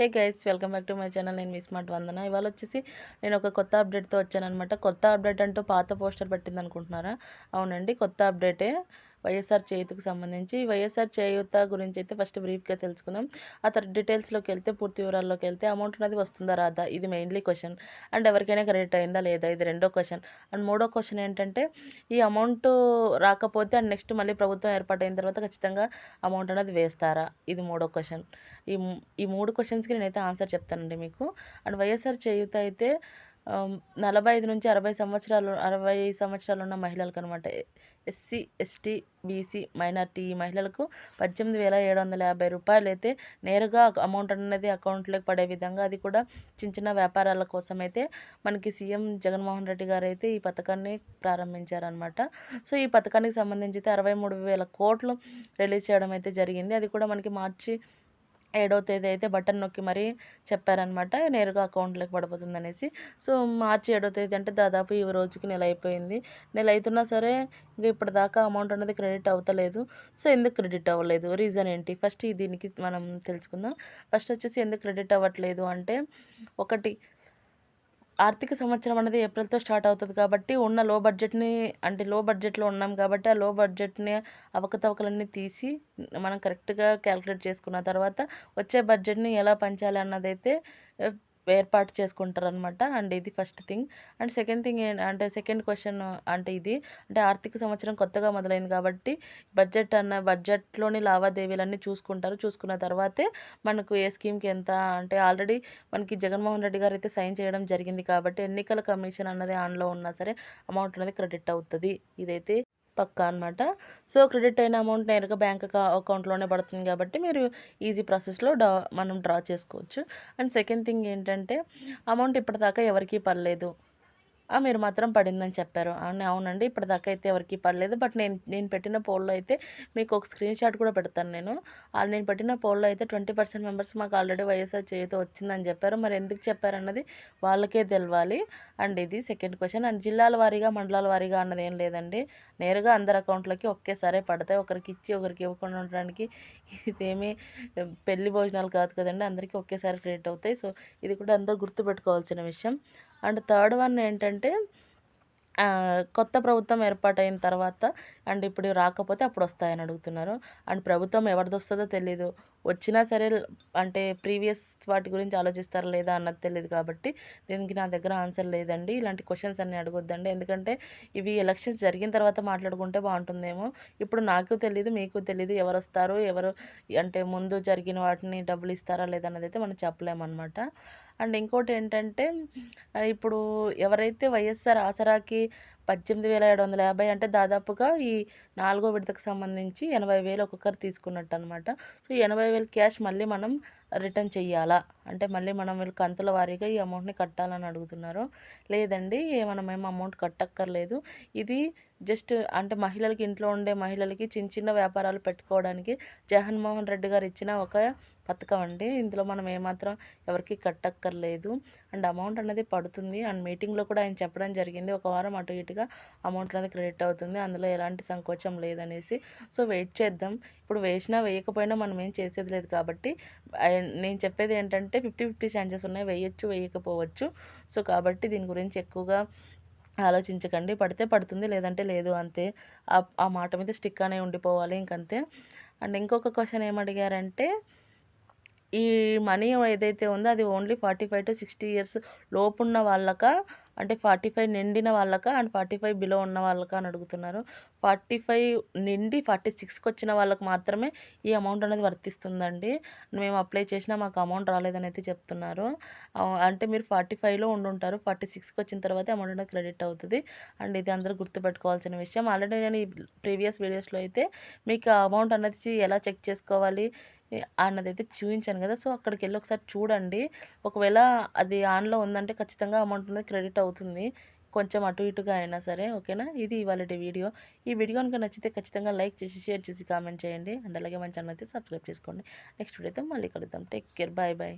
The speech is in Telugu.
Hey guys welcome back to my channel. నేను మీ స్మార్ట్ వందన. ఇవాళ వచ్చేసి నేను ఒక కొత్త అప్డేట్తో వచ్చాను అనమాట కొత్త అప్డేట్ అంటూ పాత పోస్టర్ పెట్టింది అనుకుంటున్నారా అవునండి కొత్త అప్డేటే. వైఎస్ఆర్ చేయుతకు సంబంధించి వైఎస్ఆర్ చేయూత గురించి అయితే ఫస్ట్ బ్రీఫ్గా తెలుసుకుందాం. ఆ తర్వాత డీటెయిల్స్లోకి వెళ్తే పూర్తి వివరాల్లోకి వెళ్తే అమౌంట్ అనేది వస్తుందా రాదా? ఇది మెయిన్లీ క్వశ్చన్. అండ్ ఎవరికైనా క్రెడిట్ అయిందా లేదా? ఇది రెండో క్వశ్చన్. అండ్ మూడో క్వశ్చన్ ఏంటంటే ఈ అమౌంట్ రాకపోతే అండ్ నెక్స్ట్ మళ్ళీ ప్రభుత్వం ఏర్పాటైన తర్వాత ఖచ్చితంగా అమౌంట్ అనేది వేస్తారా? ఇది మూడో క్వశ్చన్. ఈ ఈ మూడు క్వశ్చన్స్కి నేనైతే ఆన్సర్ చెప్తానండి మీకు. అండ్ వైఎస్ఆర్ చేయూత అయితే నలభై ఐదు నుంచి అరవై సంవత్సరాలు అరవై సంవత్సరాలు ఉన్న మహిళలకు అనమాట ఎస్సీ ఎస్టీ బీసీ మైనార్టీ మహిళలకు పద్దెనిమిది వేల ఏడు వందల యాభై రూపాయలు అయితే నేరుగా అమౌంట్ అనేది అకౌంట్లోకి పడే విధంగా అది కూడా చిన్న చిన్న వ్యాపారాల కోసం అయితే మనకి సీఎం జగన్మోహన్ రెడ్డి గారు అయితే ఈ పథకాన్ని ప్రారంభించారనమాట. సో ఈ పథకానికి సంబంధించి అయితే అరవై మూడు వేల కోట్లు రిలీజ్ చేయడం అయితే జరిగింది. అది కూడా మనకి మార్చి ఏడో తేదీ అయితే బటన్ నొక్కి మరీ చెప్పారనమాట నేరుగా అకౌంట్లోకి పడిపోతుంది అనేసి సో మార్చి ఏడో తేదీ అంటే దాదాపు ఈ రోజుకి నెల అయిపోయింది. నెల అవుతున్నా సరే ఇంకా ఇప్పటిదాకా అమౌంట్ అనేది క్రెడిట్ అవ్వలేదు సో ఎందుకు క్రెడిట్ అవ్వలేదు? రీజన్ ఏంటి? ఫస్ట్ దీనికి మనం తెలుసుకుందాం. ఫస్ట్ వచ్చేసి ఎందుకు క్రెడిట్ అవ్వట్లేదు అంటే ఒకటి ఆర్థిక సంవత్సరం అనేది ఏప్రిల్తో స్టార్ట్ అవుతుంది కాబట్టి ఉన్న లో బడ్జెట్ని అంటే లో బడ్జెట్లో ఉన్నాం కాబట్టి ఆ లో బడ్జెట్ని అవకతవకలన్నీ తీసి మనం కరెక్ట్గా క్యాలిక్యులేట్ చేసుకున్న తర్వాత వచ్చే బడ్జెట్ని ఎలా పంచాలి అన్నదైతే ఏర్పాటు చేసుకుంటారనమాట అండ్ ఇది first thing and second thing అంటే సెకండ్ క్వశ్చన్ అంటే ఇది. అంటే ఆర్థిక సంవత్సరం కొత్తగా మొదలైంది కాబట్టి బడ్జెట్ అన్న బడ్జెట్లోని లావాదేవీలన్నీ చూసుకుంటారు. చూసుకున్న తర్వాతే మనకు ఏ స్కీమ్కి ఎంత అంటే ఆల్రెడీ మనకి జగన్మోహన్ రెడ్డి గారు అయితే సైన్ చేయడం జరిగింది కాబట్టి ఎన్నికల కమిషన్ అన్నది ఆన్లో ఉన్నా సరే అమౌంట్ అనేది క్రెడిట్ అవుతుంది. ఇదైతే పక్కా అనమాట సో క్రెడిట్ అయిన అమౌంట్ నేరుగా బ్యాంక్ అకౌంట్లోనే పడుతుంది కాబట్టి మీరు ఈజీ ప్రాసెస్లో డా మనం డ్రా చేసుకోవచ్చు. అండ్ సెకండ్ థింగ్ ఏంటంటే అమౌంట్ ఇప్పటిదాకా ఎవరికీ పర్లేదు మీరు మాత్రం పడిందని చెప్పారు. అవును అవునండి ఇప్పటిదాకా అయితే ఎవరికి పడలేదు. బట్ నేను నేను పెట్టిన పోల్లో అయితే మీకు ఒక స్క్రీన్ షాట్ కూడా పెడతాను నేను. నేను పెట్టిన పోల్లో అయితే ట్వంటీ పర్సెంట్ మెంబర్స్ మాకు ఆల్రెడీ వైఎస్ఆర్ చేతితో వచ్చిందని చెప్పారు. మరి ఎందుకు చెప్పారన్నది వాళ్ళకే తెలవాలి. అండ్ ఇది సెకండ్ క్వశ్చన్. అండ్ జిల్లాల వారీగా మండలాల వారీగా అన్నది ఏం లేదండి. నేరుగా అందరి అకౌంట్లకి ఒకేసారి పడతాయి. ఒకరికి ఇచ్చి ఒకరికి ఇవ్వకుండా ఉండడానికి ఇదేమీ పెళ్ళి భోజనాలు కాదు కదండి. అందరికీ ఒకేసారి క్రియేట్ అవుతాయి. సో ఇది కూడా అందరూ గుర్తుపెట్టుకోవాల్సిన విషయం. అండ్ థర్డ్ వన్ ఏంటంటే కొత్త ప్రభుత్వం ఏర్పాటైన తర్వాత అండ్ ఇప్పుడు రాకపోతే అప్పుడు వస్తాయని అడుగుతున్నారు. అండ్ ప్రభుత్వం ఎవరిది వస్తుందో తెలీదు. వచ్చినా సరే అంటే ప్రీవియస్ వాటి గురించి ఆలోచిస్తారా లేదా అన్నది తెలియదు కాబట్టి దీనికి నా దగ్గర ఆన్సర్ లేదండి. ఇలాంటి క్వశ్చన్స్ అన్ని అడగొద్దండి. ఎందుకంటే ఇవి ఎలక్షన్స్ జరిగిన తర్వాత మాట్లాడుకుంటే బాగుంటుందేమో. ఇప్పుడు నాకు తెలియదు మీకు తెలియదు ఎవరు వస్తారు ఎవరు అంటే ముందు జరిగిన వాటిని డబ్బులు ఇస్తారా లేదన్నది అయితే మనం చెప్పలేమన్నమాట. అండ్ ఇంకోటి ఏంటంటే ఇప్పుడు ఎవరైతే వైఎస్ఆర్ ఆసరాకి పద్దెనిమిది వేల ఏడు వందల యాభై అంటే దాదాపుగా ఈ నాలుగో విడతకు సంబంధించి ఎనభై వేలు ఒక్కొక్కరు తీసుకున్నట్టు అనమాట సో ఎనభై వేలు క్యాష్ మళ్ళీ మనం రిటర్న్ చెయ్యాలా? అంటే మళ్ళీ మనం వీళ్ళు కంతుల వారీగా ఈ అమౌంట్ని కట్టాలని అడుగుతున్నారు? లేదండి మనం ఏం అమౌంట్ కట్టక్కర్లేదు. ఇది జస్ట్ అంటే మహిళలకి ఇంట్లో ఉండే మహిళలకి చిన్న చిన్న వ్యాపారాలు పెట్టుకోవడానికి జగన్మోహన్ రెడ్డి గారు ఇచ్చిన ఒక పథకం అండి. ఇందులో మనం ఏమాత్రం ఎవరికి కట్టక్కర్లేదు. అండ్ అమౌంట్ అనేది పడుతుంది. అండ్ మీటింగ్లో కూడా ఆయన చెప్పడం జరిగింది. ఒక వారం అటు ఇటుగా అమౌంట్ అనేది క్రెడిట్ అవుతుంది. అందులో ఎలాంటి సంకోచం లేదనేసి. సో వెయిట్ చేద్దాం. ఇప్పుడు వేసినా వేయకపోయినా మనం ఏం చేసేది లేదు కాబట్టి నేను చెప్పేది ఏంటంటే ఫిఫ్టీ ఫిఫ్టీ ఛాన్సెస్ ఉన్నాయి. వేయచ్చు వేయకపోవచ్చు. సో కాబట్టి దీని గురించి ఎక్కువగా ఆలోచించకండి. పడితే పడుతుంది లేదంటే లేదు అంతే. ఆ మాట మీద స్టిక్ అనే ఉండిపోవాలి ఇంకంతే. అండ్ ఇంకొక క్వశ్చన్ ఏమడిగారంటే ఈ మనీ ఏదైతే ఉందో అది only forty five to sixty years లోపున్న వాళ్ళక? అంటే ఫార్టీ ఫైవ్ నిండిన వాళ్ళక? అండ్ ఫార్టీ ఫైవ్ బిలో ఉన్న వాళ్ళక? అని అడుగుతున్నారు. ఫార్టీ ఫైవ్ నిండి ఫార్టీ సిక్స్కి వచ్చిన వాళ్ళకి మాత్రమే ఈ అమౌంట్ అనేది వర్తిస్తుందండి. మేము అప్లై చేసినా మాకు అమౌంట్ రాలేదని అయితే చెప్తున్నారు అంటే మీరు ఫార్టీ ఫైవ్లో ఉండుంటారు. ఫార్టీ సిక్స్కి వచ్చిన తర్వాత అమౌంట్ అనేది క్రెడిట్ అవుతుంది. అండ్ ఇది అందరూ గుర్తుపెట్టుకోవాల్సిన విషయం. ఆల్రెడీ నేను ఈ ప్రీవియస్ వీడియోస్లో అయితే మీకు అమౌంట్ అనేది ఎలా చెక్ చేసుకోవాలి అన్నది అయితే చూపించాను కదా. సో అక్కడికి వెళ్ళి ఒకసారి చూడండి. ఒకవేళ అది ఆన్లో ఉందంటే ఖచ్చితంగా అమౌంట్ అనేది క్రెడిట్ అవుతుంది. కొంచెం అటు ఇటుగా అయినా సరే ఓకేనా? ఇది ఇవాళ వీడియో. ఈ వీడియో కనుక నచ్చితే ఖచ్చితంగా లైక్ చేసి షేర్ చేసి కామెంట్ చేయండి. అండ్ అలాగే మన ఛానల్ అయితే సబ్స్క్రైబ్ చేసుకోండి. నెక్స్ట్ వీడియోతో మళ్ళీ కలుద్దాం. Take care. Bye bye.